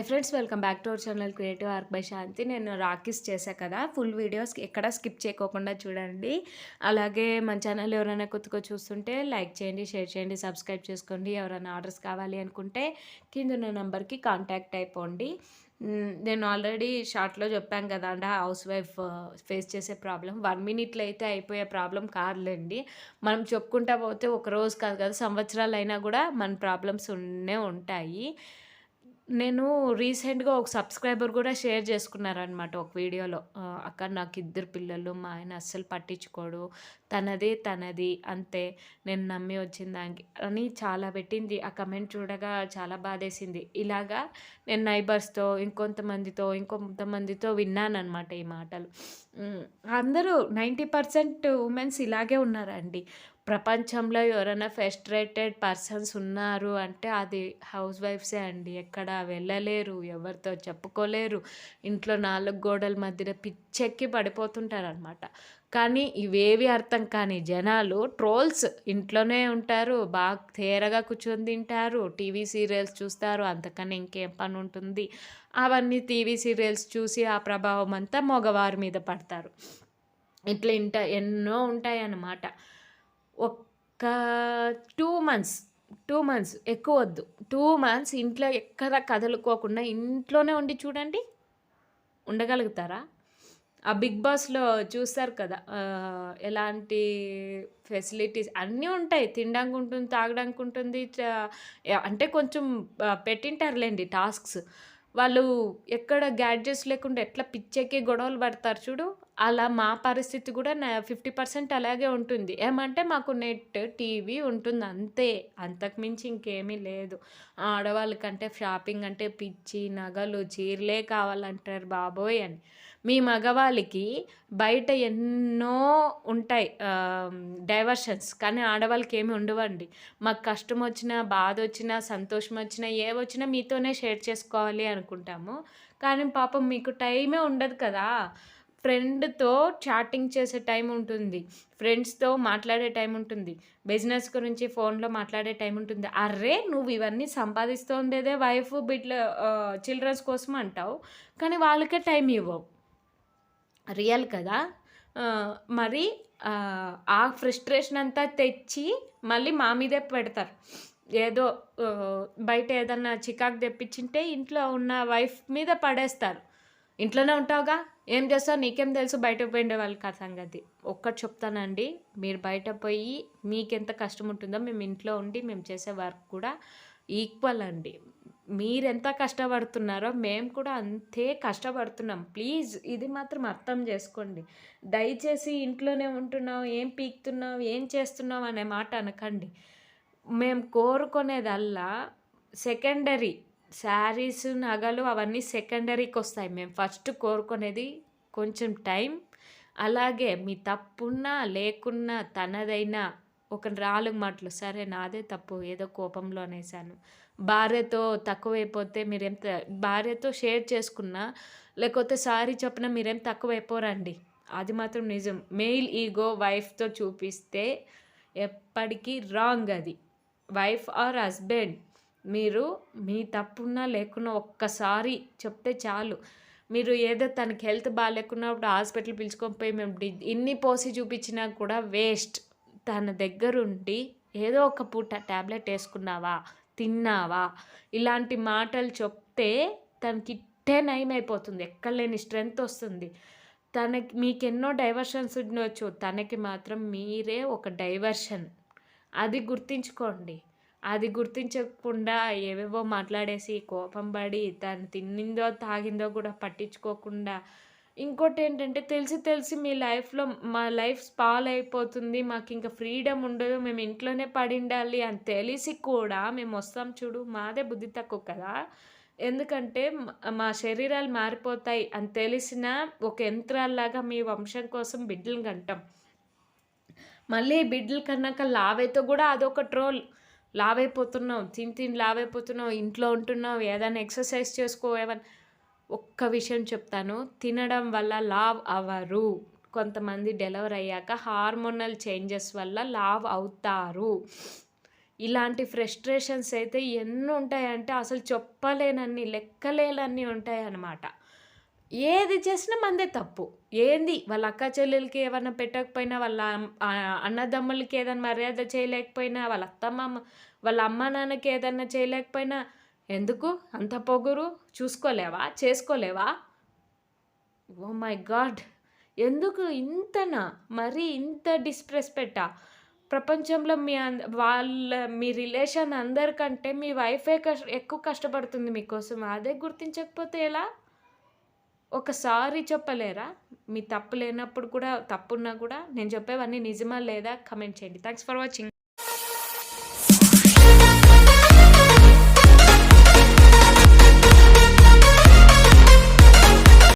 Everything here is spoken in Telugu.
Hi friends welcome back to our channel creative arc by Shanti నేను రాకీస్ చేశా కదా. ఫుల్ వీడియోస్ ఎక్కడ స్కిప్ చేయకోకుండా చూడండి. అలాగే మన ఛానల్ ఎవరైనా కొత్తగా చూస్తుంటే లైక్ చేయండి షేర్ చేయండి సబ్స్క్రైబ్ చేసుకోండి. ఎవరైనా ఆర్డర్స్ కావాలి అనుకుంటే కింద ఉన్న నెంబర్కి కాంటాక్ట్ అయిపోండి. నేను ఆల్రెడీ షార్ట్లో చెప్పాను కదా అండి హౌస్ వైఫ్ ఫేస్ చేసే ప్రాబ్లం వన్ మినిట్లో అయితే అయిపోయే ప్రాబ్లం కాదులేండి. మనం చెప్పుకుంటా పోతే ఒక రోజు కాదు కదా సంవత్సరాలు అయినా కూడా మన ప్రాబ్లమ్స్ ఉన్నే ఉంటాయి. నేను రీసెంట్గా ఒక సబ్స్క్రైబర్ కూడా షేర్ చేసుకున్నారనమాట ఒక వీడియోలో. అక్క నాకు ఇద్దరు పిల్లలు మా ఆయన అస్సలు పట్టించుకోడు. తనది తనది అంతే. నేను నమ్మి వచ్చిన దానికి అని చాలా పెట్టింది. ఆ కమెంట్ చూడగా చాలా బాధేసింది. ఇలాగా నేను నైబర్స్తో ఇంకొంతమందితో ఇంకొంతమందితో విన్నానమాట ఈ మాటలు. అందరూ నైంటీ పర్సెంట్ ఉమెన్స్ ఇలాగే ఉన్నారండి. ప్రపంచంలో ఎవరైనా ఫెస్ట్రేటెడ్ పర్సన్స్ ఉన్నారు అంటే అది హౌస్ వైఫ్సే అండి. ఎక్కడ వెళ్ళలేరు ఎవరితో చెప్పుకోలేరు. ఇంట్లో నాలుగు గోడల మధ్యన పిచ్చెక్కి పడిపోతుంటారనమాట కానీ ఇవేవి అర్థం కాని జనాలు ట్రోల్స్ ఇంట్లోనే ఉంటారు బాగా తేరగా కూర్చొని తింటారు టీవీ సీరియల్స్ చూస్తారు అంతకన్నా ఇంకేం పని ఉంటుంది అవన్నీ టీవీ సీరియల్స్ చూసి ఆ ప్రభావం అంతా మగవారి మీద పడతారు. ఇట్లా ఇంట ఎన్నో ఉంటాయన్నమాట. ఒక్క టూ మంత్స్ టూ మంత్స్ ఎక్కువ వద్దు. టూ మంత్స్ ఇంట్లో ఎక్కడ కదలుకోకుండా ఇంట్లోనే ఉండి చూడండి. ఉండగలుగుతారా? ఆ బిగ్ బాస్లో చూస్తారు కదా ఎలాంటి ఫెసిలిటీస్ అన్నీ ఉంటాయి. తినడానికి ఉంటుంది తాగడానికి ఉంటుంది చ- అంటే కొంచెం పెట్టింటారులేండి టాస్క్స్. వాళ్ళు ఎక్కడ గ్యాడ్జెట్స్ లేకుండా ఎట్లా పిచ్చెక్కి గొడవలు పడతారు చూడు. అలా మా పరిస్థితి కూడా నా ఫిఫ్టీ పర్సెంట్ అలాగే ఉంటుంది. ఏమంటే మాకు నెట్ టీవీ ఉంటుంది అంతే. అంతకుమించి ఇంకేమీ లేదు. ఆడవాళ్ళకంటే షాపింగ్ అంటే పిచ్చి నగలు చీరలే కావాలంటారు బాబోయ్ అని. మీ మగవాళ్ళకి బయట ఎన్నో ఉంటాయి డైవర్షన్స్ కానీ ఆడవాళ్ళకి ఏమి ఉండవండి. మాకు కష్టం వచ్చినా బాధ వచ్చినా సంతోషం వచ్చినా ఏ వచ్చినా మీతోనే షేర్ చేసుకోవాలి అనుకుంటాము. కానీ పాపం మీకు టైమే ఉండదు కదా. ఫ్రెండ్తో చాటింగ్ చేసే టైం ఉంటుంది. ఫ్రెండ్స్తో మాట్లాడే టైం ఉంటుంది. బిజినెస్ గురించి ఫోన్లో మాట్లాడే టైం ఉంటుంది. అర్రే! నువ్వు ఇవన్నీ సంపాదిస్తోండేదే వైఫ్ బిడ్ల చిల్డ్రన్స్ కోసం అంటావు. కానీ వాళ్ళకే టైం ఇవ్వవు. రియల్ కదా? మరి ఆ, ఫ్రస్ట్రేషన్ అంతా తెచ్చి మళ్ళీ మా మీదే పెడతారు. ఏదో బయట ఏదన్నా చికాకు తెప్పించింటే ఇంట్లో ఉన్న వైఫ్ మీద పడేస్తారు. ఇంట్లోనే ఉంటావుగా? ఏం చేస్తావు? నీకేం తెలుసు బయట పోయిండే వాళ్ళకి ఆ సంగతి? ఒక్కటి చెప్తానండి. మీరు బయట పోయి మీకెంత కష్టం ఉంటుందో మేము ఇంట్లో ఉండి మేము చేసే వర్క్ కూడా ఈక్వల్ అండి. మీరెంత కష్టపడుతున్నారో మేము కూడా అంతే కష్టపడుతున్నాం. ప్లీజ్ ఇది మాత్రం అర్థం చేసుకోండి. దయచేసి ఇంట్లోనే ఉంటున్నావు ఏం పీక్తున్నావు ఏం చేస్తున్నావు అనే మాట అనకండి. మేము కోరుకునేదల్లా సెకండరీ శారీస్ నగలు అవన్నీ సెకండరీకి వస్తాయి మేము ఫస్ట్ కోరుకునేది కొంచెం టైం. అలాగే మీ తప్పున్నా లేకున్నా తనదైనా ఒక నాలుగు మాటలు. సరే నాదే తప్పు ఏదో కోపంలో అనేసాను భార్యతో తక్కువైపోతే మీరేం ఎంత భార్యతో షేర్ చేసుకున్నా లేకపోతే సారీ చెప్పినా మీరేం తక్కువైపోరండి. అది మాత్రం నిజం. మెయిల్ ఈగో వైఫ్తో చూపిస్తే ఎప్పటికీ రాంగ్ అది. Wife or husband. మీరు మీ తప్పున్నా లేకున్నా ఒక్కసారి చెప్తే చాలు. మీరు ఏదో తనకి హెల్త్ బాగాలేకున్నప్పుడు హాస్పిటల్ పిలుచుకొని పోయి మేము డి- ఇన్ని పోసి చూపించినా కూడా వేస్ట్. తన దగ్గరుండి ఏదో ఒక పూట ట్యాబ్లెట్ వేసుకున్నావా? తిన్నావా? ఇలాంటి మాటలు చెప్తే తనకి ఇట్టే నయం అయిపోతుంది. ఎక్కడలేని స్ట్రెంగ్త్ వస్తుంది. తనకి మీకు ఎన్నో డైవర్షన్స్ ఉండవచ్చు తనకి మాత్రం మీరే ఒక డైవర్షన్. అది గుర్తించుకోండి. అది గుర్తించకుండా ఏవేవో మాట్లాడేసి కోపం పడి తను తిన్నిందో తాగిందో కూడా పట్టించుకోకుండా. ఇంకోటి ఏంటంటే తెలిసి తెలిసి మీ లైఫ్లో మా లైఫ్ స్పాల్ అయిపోతుంది మాకు ఇంకా ఫ్రీడమ్ ఉండదు మేము ఇంట్లోనే పడి ఉండాలి అని తెలిసి కూడా మేము వస్తాం చూడు మాదే బుద్ధి తక్కువ కదా. ఎందుకంటే మా శరీరాలు మారిపోతాయి అని తెలిసిన ఒక యంత్రాల్లాగా మీ వంశం కోసం బిడ్డలు కంటాం. మళ్ళీ బిడ్డలు కన్నాక లావైతే కూడా అదొక ట్రోల్. లావైపోతున్నావు తిని తిని లావైపోతున్నావు ఇంట్లో ఉంటున్నావు ఏదైనా ఎక్సర్సైజ్ చేసుకో ఏమైనా ఒక్క విషయం చెప్తాను తినడం వల్ల లావ్ అవ్వరు కొంతమంది డెలివరీ అయ్యాక హార్మోనల్ చేంజెస్ వల్ల లావ్ అవుతారు. ఇలాంటి ఫ్రస్ట్రేషన్స్ అయితే ఎన్ని ఉంటాయంటే అసలు చెప్పలేనన్ని లెక్కలేనన్ని ఉంటాయన్నమాట. ఏది చేసినా మందే తప్పు. ఏంది? వాళ్ళ అక్క చెల్లెలకి ఏమైనా పెట్టకపోయినా వాళ్ళ అన్నదమ్ములకి ఏదైనా మర్యాద చేయలేకపోయినా వాళ్ళ అత్తమ్మ వాళ్ళ అమ్మ నాన్నకి ఏదైనా చేయలేకపోయినా ఎందుకు? అంత పొగురు? చూసుకోలేవా? చేసుకోలేవా? Oh my God! ఎందుకు ఇంతనా? మరీ ఇంత డిస్రెస్పెక్టా ప్రపంచంలో మీ అంద వాళ్ళ మీ రిలేషన్ అందరికంటే మీ వైఫే కష్ట ఎక్కువ కష్టపడుతుంది మీకోసం. అదే గుర్తించకపోతే ఎలా? ఒకసారి చెప్పలేరా? మీ తప్పు లేనప్పుడు కూడా తప్పున్నా కూడా నేను చెప్పేవన్నీ నిజమా లేదా? కమెంట్ చేయండి. Thanks for watching